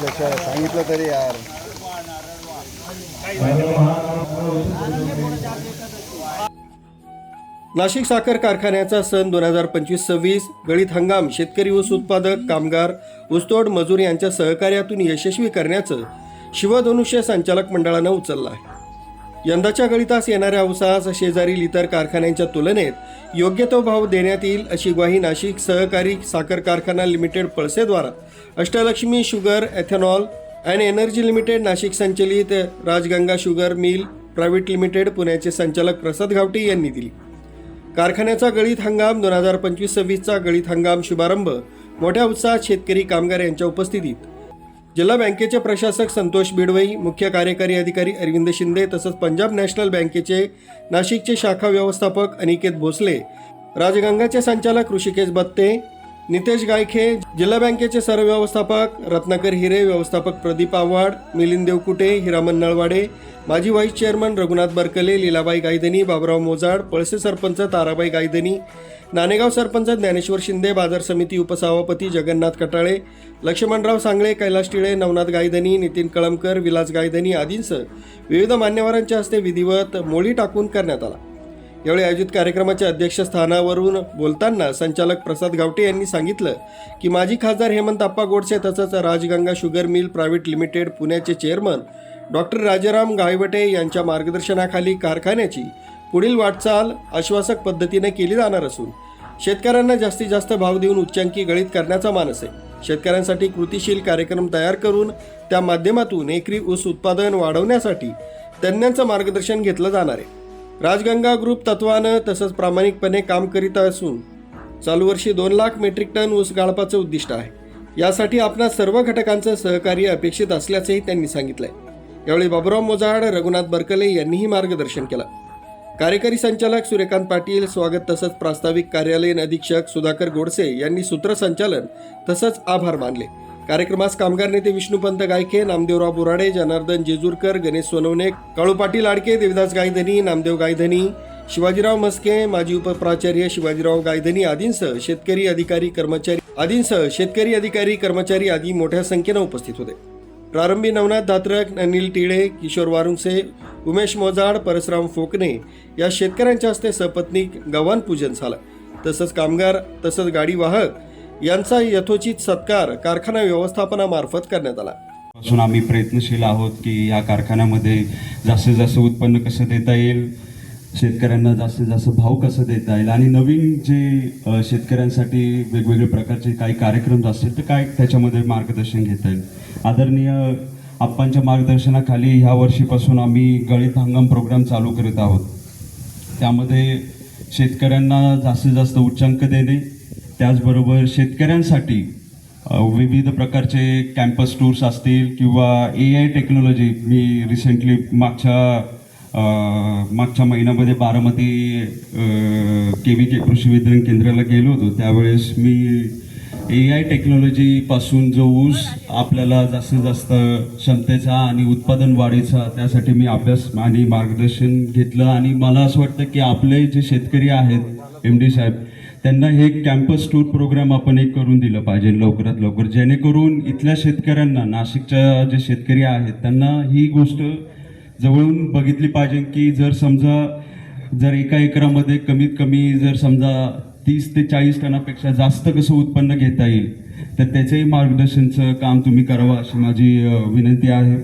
जसं सांगितलं तरी यार. नाशिक साखर कारखान्याचा सन दोन हजार पंचवीस सव्वीस गळीत हंगाम शेतकरी ऊस उत्पादक कामगार ऊसतोड मजूर यांच्या सहकार्यातून यशस्वी करण्याचं शिवधनुष्य संचालक मंडळानं उचललं आहे. यंदाच्या गळीतास येणाऱ्या उसास शेजारील इतर कारखान्यांच्या तुलनेत योग्य तो भाव देण्यात येईल अशी ग्वाही नाशिक सहकारी साखर कारखाना limited पळसेद्वारा Ashtalakshmi sugar ethanol and energy limited Nashik संचलित Rajganga sugar mill private limited पुण्याचे संचालक प्रसाद घावटे यांनी दिली. कारखान्याचा गळीत हंगाम दोन हजार पंचवीस सव्वीसचा गळीत हंगाम शुभारंभ मोठ्या उत्साहात शेतकरी कामगार यांच्या उपस्थितीत जिल्हा बँकेचे प्रशासक संतोष बिडवई मुख्य कार्यकारी अधिकारी अरविंद शिंदे तसंच पंजाब नॅशनल बँकेचे नाशिकचे शाखा व्यवस्थापक अनिकेत भोसले राजगंगाचे संचालक ऋषिकेश बत्ते नितेश गायखे जिल्हा बँकेचे सर्व व्यवस्थापक रत्नाकर हिरे व्यवस्थापक प्रदीप आव्हाड मिलिंद देवकुटे हिरामन नळवाडे माजी व्हाईस चेअरमन रघुनाथ बरकले लीलाबाई गायधनी बाबराव मोजाड पळसे सरपंच ताराबाई गायधनी नाणेगाव सरपंच ज्ञानेश्वर शिंदे बाजार समिती उपसभापती जगन्नाथ कटाळे लक्ष्मणराव सांगळे कैलास टिळे नवनाथ गायधनी नितीन कळमकर विलास गायधनी आदींसह विविध मान्यवरांच्या हस्ते विधिवत मोळी टाकून करण्यात आला. यावेळी आयोजित कार्यक्रमाच्या अध्यक्षस्थानावरून बोलताना संचालक प्रसाद गावटे यांनी सांगितलं की माजी खासदार हेमंत आप्पा गोडसे तसंच Rajganga sugar mill private limited पुण्याचे चेअरमन डॉक्टर राजाराम गायवटे यांच्या मार्गदर्शनाखाली कारखान्याची पुढील वाटचाल आश्वासक पद्धतीने केली जाणार असून शेतकऱ्यांना जास्तीत जास्त भाव देऊन उच्चांकी गळीत करण्याचा मानस आहे. शेतकऱ्यांसाठी कृतीशील कार्यक्रम तयार करून त्या माध्यमातून एकरी ऊस उत्पादन वाढवण्यासाठी तज्ज्ञांचं मार्गदर्शन घेतलं जाणार आहे. राजगंगा ग्रुप तत्वानं तसंच प्रामाणिकपणे काम करीत असून चालू वर्षी दोन लाख मेट्रिक टन ऊस गाळपाचं उद्दिष्ट आहे. यासाठी आपणा सर्व घटकांचं सहकार्य अपेक्षित असल्याचंही त्यांनी सांगितलंय. यावेळी बाबुराव मोजाड रघुनाथ बरकले यांनीही मार्गदर्शन केलं. कार्यकारी संचालक सूर्यकांत पाटील स्वागत तसंच प्रास्ताविक कार्यालयीन अधीक्षक सुधाकर गोडसे यांनी सूत्रसंचालन तसंच आभार मानले. कार्यक्रमास कामगार नेते विष्णुपंत गायके नामदेवराव बोराडे जनार्दन जेजूरकर गणेश सोनवणे काळू पाटील आडके देवदास गायधनी नामदेव गायधनी शिवाजीराव मस्के माजी उपप्राचार्य शिवाजीराव गायधनी आदींसह शेतकरी अधिकारी कर्मचारी आदींसह शेतकरी अधिकारी कर्मचारी आदी मोठ्या संख्येनं उपस्थित होते. प्रारंभी नवनाथ धात्रक अनिल टिळे किशोर वारुंसे उमेश मोजाड परसराम फोकणे या शेतकऱ्यांच्या हस्ते सपत्नीक गव्हाण पूजन झालं. तसंच कामगार तसंच गाडी वाहक यांचा यथोचित सत्कार कारखाना व्यवस्थापनामार्फत करण्यात आला. पासून आम्ही प्रयत्नशील आहोत की या कारखान्यामध्ये जास्तीत जास्त उत्पन्न कसं देता येईल शेतकऱ्यांना जास्तीत जास्त भाव कसं देता येईल आणि नवीन जे शेतकऱ्यांसाठी वेगवेगळे प्रकारचे काही कार्यक्रम असतील तर काय त्याच्यामध्ये मार्गदर्शन घेता येईल? आदरणीय आप्पांच्या मार्गदर्शनाखाली ह्या वर्षीपासून आम्ही गळीत हंगाम प्रोग्राम चालू करत आहोत. त्यामध्ये शेतकऱ्यांना जास्तीत जास्त उच्चांक देणे त्याचबरोबर शेतकऱ्यांसाठी विविध प्रकारचे कॅम्पस टूर्स असतील किंवा ए आय टेक्नॉलॉजी मी रिसेंटली मागच्या मागच्या महिन्यामध्ये बारामती के व्ही के कृषी वितरण केंद्राला गेलो होतो. त्यावेळेस मी ए आय टेक्नॉलॉजीपासून जो ऊस आपल्याला जास्तीत जास्त क्षमतेचा आणि उत्पादन वाढीचा त्यासाठी मी अभ्यास आणि मार्गदर्शन घेतलं. आणि मला असं वाटतं की आपले जे शेतकरी आहेत एम डी साहेब त्यांना हे कॅम्पस टूर प्रोग्राम आपण एक करून दिलं पाहिजे लवकरात लवकर. जेणेकरून इथल्या शेतकऱ्यांना नाशिकच्या जे शेतकरी आहेत त्यांना ही गोष्ट जवळून बघितली पाहिजे की जर समजा जर एका एकरामध्ये कमीत कमी जर समजा तीस ते चाळीस टनापेक्षा जास्त कसं उत्पन्न घेता येईल तर त्याचंही मार्गदर्शनचं काम तुम्ही करावं अशी माझी विनंती आहे.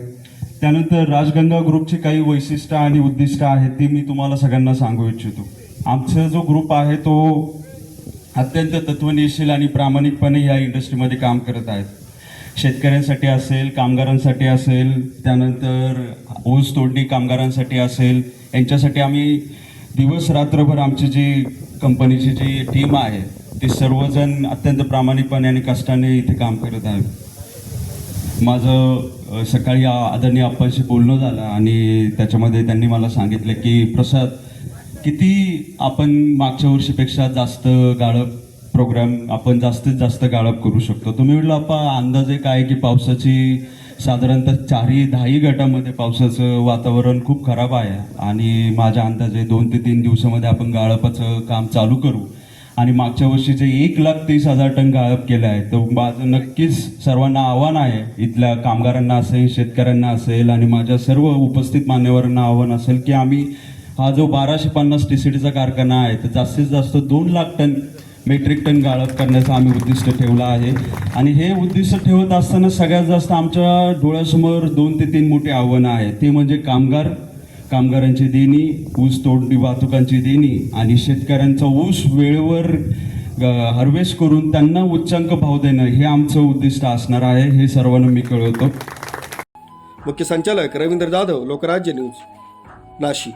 त्यानंतर राजगंगा ग्रुपची काही वैशिष्ट्य आणि उद्दिष्ट आहेत ती मी तुम्हाला सगळ्यांना सांगू इच्छितो. आमचा जो ग्रुप आहे तो अत्यंत तत्वनिशील आणि प्रामाणिकपणे या इंडस्ट्रीमध्ये काम करत आहेत. शेतकऱ्यांसाठी असेल कामगारांसाठी असेल त्यानंतर ऊस तोडणी कामगारांसाठी असेल यांच्यासाठी आम्ही दिवस रात्रभर आमची जी कंपनीची जी टीम आहे ती सर्वजण अत्यंत प्रामाणिकपणे आणि कष्टाने इथे काम करत आहेत. माझं सकाळी आदरणीय आप्पांशी बोलणं झालं आणि त्याच्यामध्ये त्यांनी मला सांगितलं की प्रसाद किती आपण मागच्या वर्षीपेक्षा जास्त गाळप प्रोग्राम आपण जास्तीत जास्त गाळप करू शकतो? तुम्ही म्हटलं आपा अंदाजे काय आहे की पावसाची साधारणतः चारही दहाही गटामध्ये पावसाचं वातावरण खूप खराब आहे आणि माझ्या अंदाजे दोन ते तीन दिवसामध्ये आपण गाळपाचं काम चालू करू. आणि मागच्या वर्षी जे एक लाख तीस हजार टन गाळप केलं आहे तर माझं नक्कीच सर्वांना आव्हान आहे. इथल्या कामगारांना असेल शेतकऱ्यांना असेल आणि माझ्या सर्व उपस्थित मान्यवरांना आव्हान असेल की आम्ही हा जो बाराशे पन्नास टी सी टीचा कारखाना आहे तर जास्तीत जास्त दोन लाख टन मेट्रिक टन गाळप करण्याचं आम्ही उद्दिष्ट ठेवलं आहे. आणि हे उद्दिष्ट ठेवत असताना सगळ्यात जास्त आमच्या डोळ्यासमोर दोन ते तीन मोठी आव्हानं आहेत. ते म्हणजे कामगार कामगारांची देणी ऊस तोडणी वाहतुकांची देणी आणि शेतकऱ्यांचा ऊस वेळेवर हार्वेस्ट करून त्यांना उच्चांक भाव देणं हे आमचं उद्दिष्ट असणार आहे हे सर्वांना मी कळवतो. मुख्य संचालक रवींद्र जाधव लोकराज्य न्यूज नाशिक.